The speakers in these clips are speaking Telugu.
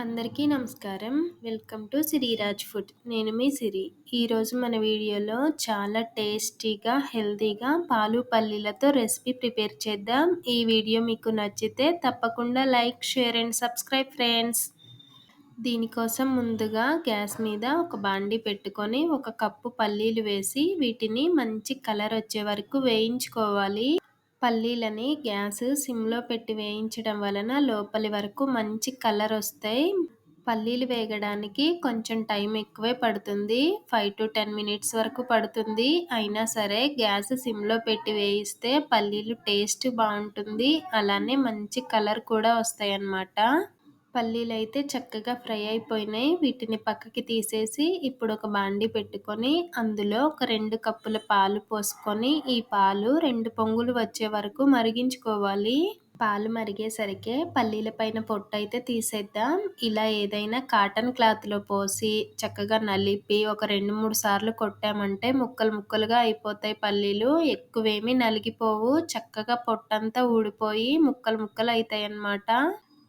అందరికీ నమస్కారం. Welcome to Siriraj food. నేను మీ సిరి. ఈరోజు మన వీడియోలో చాలా టేస్టీగా హెల్తీగా పాలు పల్లీలతో రెసిపీ ప్రిపేర్ చేద్దాం. ఈ వీడియో మీకు నచ్చితే తప్పకుండా like share and subscribe friends. దీనికోసం ముందుగా గ్యాస్ మీద ఒక బాండి పెట్టుకొని ఒక కప్పు పల్లీలు వేసి వీటిని మంచి కలర్ వచ్చే వరకు వేయించుకోవాలి. పల్లీలని గ్యాస్ సిమ్లో పెట్టి వేయించడం వలన లోపలి వరకు మంచి కలర్ వస్తాయి. పల్లీలు వేగడానికి కొంచెం టైం ఎక్కువే పడుతుంది. ఫైవ్ టు టెన్ మినిట్స్ వరకు పడుతుంది. అయినా సరే గ్యాస్ సిమ్లో పెట్టి వేయిస్తే పల్లీలు టేస్ట్ బాగుంటుంది. అలానే మంచి కలర్ కూడా వస్తాయి అన్నమాట పల్లీలు అయితే చక్కగా ఫ్రై అయిపోయినాయి. వీటిని పక్కకి తీసేసి ఇప్పుడు ఒక బాండి పెట్టుకొని అందులో ఒక రెండు కప్పుల పాలు పోసుకొని ఈ పాలు రెండు పొంగులు వచ్చే వరకు మరిగించుకోవాలి. పాలు మరిగేసరికి పల్లీల పైన పొట్టు అయితే తీసేద్దాం. ఇలా ఏదైనా కాటన్ క్లాత్లో పోసి చక్కగా నలిపి ఒక రెండు మూడు సార్లు కొట్టామంటే ముక్కలు ముక్కలుగా అయిపోతాయి పల్లీలు. ఎక్కువేమీ నలిగిపోవు. చక్కగా పొట్టంతా ఊడిపోయి ముక్కలు ముక్కలు అవుతాయి అన్నమాట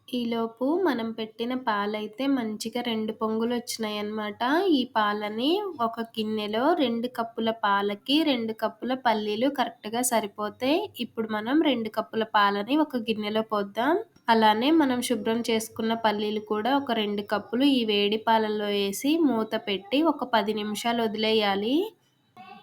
ఈలోపు మనం పెట్టిన పాలైతే మంచిగా రెండు పొంగులు వచ్చినాయి అన్నమాట ఈ పాలని ఒక గిన్నెలో రెండు కప్పుల పాలకి రెండు కప్పుల పల్లీలు కరెక్ట్గా సరిపోతాయి ఇప్పుడు మనం రెండు కప్పుల పాలని ఒక గిన్నెలో పోద్దాం. అలానే మనం శుభ్రం చేసుకున్న పల్లీలు కూడా ఒక రెండు కప్పులు ఈ వేడి పాలల్లో వేసి మూత పెట్టి ఒక పది నిమిషాలు వదిలేయాలి.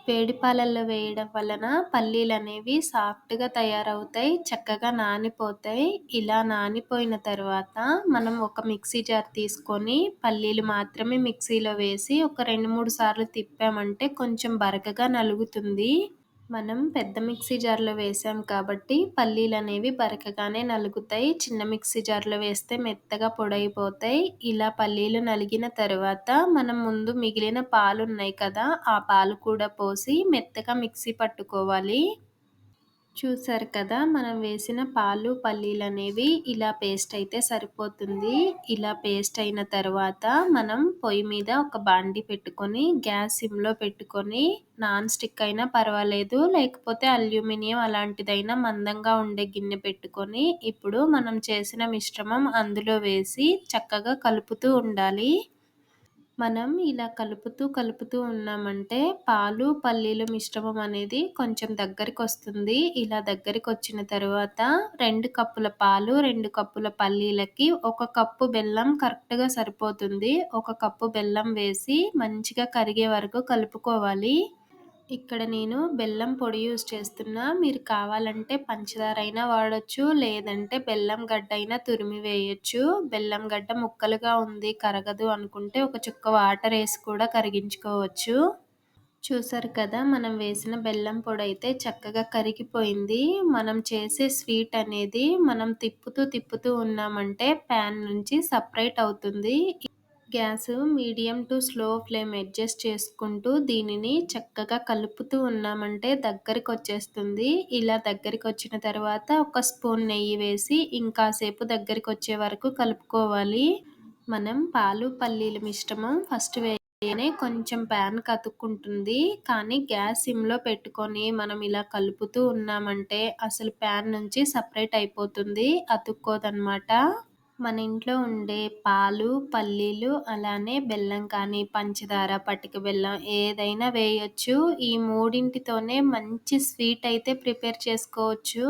వేడి పాలల్లో వేయడం వలన పల్లీలు అనేవి సాఫ్ట్గా తయారవుతాయి చక్కగా నానిపోతాయి. ఇలా నానిపోయిన తర్వాత మనం ఒక మిక్సీ జార్ తీసుకొని పల్లీలు మాత్రమే మిక్సీలో వేసి ఒక రెండు మూడు సార్లు తిప్పామంటే కొంచెం బరకగా నలుగుతుంది. మనం పెద్ద మిక్సీ జార్లో వేసాం కాబట్టి పల్లీలు అనేవి బరకగానే నలుగుతాయి. చిన్న మిక్సీ జార్లో వేస్తే మెత్తగా పొడైపోతాయి. ఇలా పల్లీలు నలిగిన తర్వాత మనం ముందు మిగిలిన పాలు ఉన్నాయి కదా ఆ పాలు కూడా పోసి మెత్తగా మిక్సీ పట్టుకోవాలి. చూసారు కదా మనం వేసిన పాలు పల్లీలు అనేవి ఇలా పేస్ట్ అయితే సరిపోతుంది. ఇలా పేస్ట్ అయిన తర్వాత మనం పొయ్యి మీద ఒక బాండి పెట్టుకొని గ్యాస్ సిమ్లో పెట్టుకొని నాన్ స్టిక్ అయినా పర్వాలేదు. లేకపోతే అల్యూమినియం అలాంటిదైనా మందంగా ఉండే గిన్నె పెట్టుకొని ఇప్పుడు మనం చేసిన మిశ్రమం అందులో వేసి చక్కగా కలుపుతూ ఉండాలి. మనం ఇలా కలుపుతూ కలుపుతూ ఉన్నామంటే పాలు పల్లీలు మిశ్రమం అనేది కొంచెం దగ్గరికి వస్తుంది ఇలా దగ్గరికి వచ్చిన తర్వాత రెండు కప్పుల పాలు రెండు కప్పుల పల్లీలకి ఒక కప్పు బెల్లం కరెక్ట్గా సరిపోతుంది. ఒక కప్పు బెల్లం వేసి మంచిగా కరిగే వరకు కలుపుకోవాలి. ఇక్కడ నేను బెల్లం పొడి యూస్ చేస్తున్నా. మీరు కావాలంటే పంచదార అయినా వాడచ్చు లేదంటే బెల్లం గడ్డ అయినా తురిమి వేయచ్చు. బెల్లం గడ్డ ముక్కలుగా ఉంది కరగదు అనుకుంటే ఒక చుక్క వాటర్ వేసి కూడా కరిగించుకోవచ్చు. చూసారు కదా మనం వేసిన బెల్లం పొడి అయితే చక్కగా కరిగిపోయింది. మనం చేసే స్వీట్ అనేది మనం తిప్పుతూ తిప్పుతూ ఉన్నామంటే ప్యాన్ నుంచి సపరేట్ అవుతుంది. Gas medium to slow flame adjust చేసుకుంటూ దీనిని చక్కగా కలుపుతూ ఉన్నామంటే దగ్గరికి వచ్చేస్తుంది. ఇలా దగ్గరికి వచ్చిన తర్వాత ఒక స్పూన్ నెయ్యి వేసి ఇంకాసేపు దగ్గరికి వచ్చే వరకు కలుపుకోవాలి. మనం పాలు పల్లీల మిశ్రమం ఫస్ట్ వేయనే కొంచెం ప్యాన్ కతుక్కుంటుంది. కానీ గ్యాస్ సిమ్లో పెట్టుకొని మనం ఇలా కలుపుతూ ఉన్నామంటే అసలు ప్యాన్ నుంచి సపరేట్ అయిపోతుంది. అతుక్కోదనమాట. మన ఇంట్లో ఉండే పాలు పల్లీలు అలానే బెల్లం కానీ పంచదార పటిక బెల్లం ఏదైనా వేయచ్చు. ఈ మూడింటితోనే మంచి స్వీట్ అయితే ప్రిపేర్ చేసుకోవచ్చు.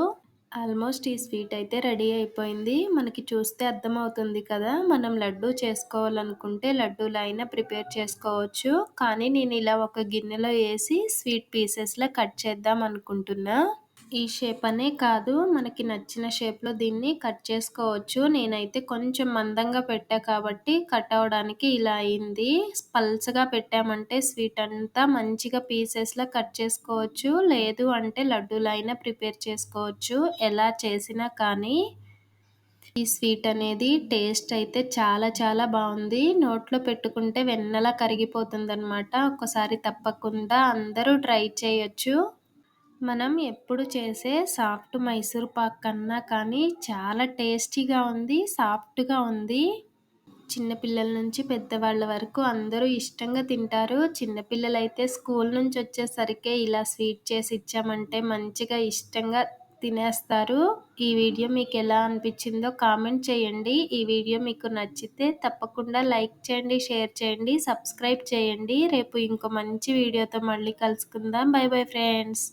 ఆల్మోస్ట్ ఈ స్వీట్ అయితే రెడీ అయిపోయింది. మనకి చూస్తే అర్థమవుతుంది కదా మనం లడ్డు చేసుకోవాలనుకుంటే లడ్డూలు అయినా ప్రిపేర్ చేసుకోవచ్చు. కానీ నేను ఇలా ఒక గిన్నెలో వేసి స్వీట్ పీసెస్లో కట్ చేద్దాం అనుకుంటున్నా. ఈ షేప్ అనే కాదు. మనకి నచ్చిన షేప్లో దీన్ని కట్ చేసుకోవచ్చు. నేనైతే కొంచెం మందంగా పెట్టా కాబట్టి కట్ అవడానికి ఇలా అయింది. పల్చగా పెట్టామంటే స్వీట్ అంతా మంచిగా పీసెస్లో కట్ చేసుకోవచ్చు. లేదు అంటే లడ్డూలైనా ప్రిపేర్ చేసుకోవచ్చు. ఎలా చేసినా కానీ. ఈ స్వీట్ అనేది టేస్ట్ అయితే చాలా చాలా బాగుంది. నోట్లో పెట్టుకుంటే వెన్నలా కరిగిపోతుంది అనమాట ఒక్కసారి తప్పకుండా అందరూ ట్రై చేయొచ్చు. మనం ఎప్పుడు చేసే సాఫ్ట్ మైసూర్ పాక్ కన్నా కానీ చాలా టేస్టీగా ఉంది సాఫ్ట్గా ఉంది. చిన్నపిల్లల నుంచి పెద్దవాళ్ళ వరకు అందరూ ఇష్టంగా తింటారు. చిన్నపిల్లలు అయితే స్కూల్ నుంచి వచ్చేసరికి ఇలా స్వీట్ చేసి ఇచ్చామంటే మంచిగా ఇష్టంగా తినేస్తారు. ఈ వీడియో మీకు ఎలా అనిపించిందో కామెంట్ చేయండి. ఈ వీడియో మీకు నచ్చితే తప్పకుండా లైక్ చేయండి షేర్ చేయండి సబ్స్క్రైబ్ చేయండి. రేపు ఇంకో మంచి వీడియోతో మళ్ళీ కలుసుకుందాం. Bye bye friends.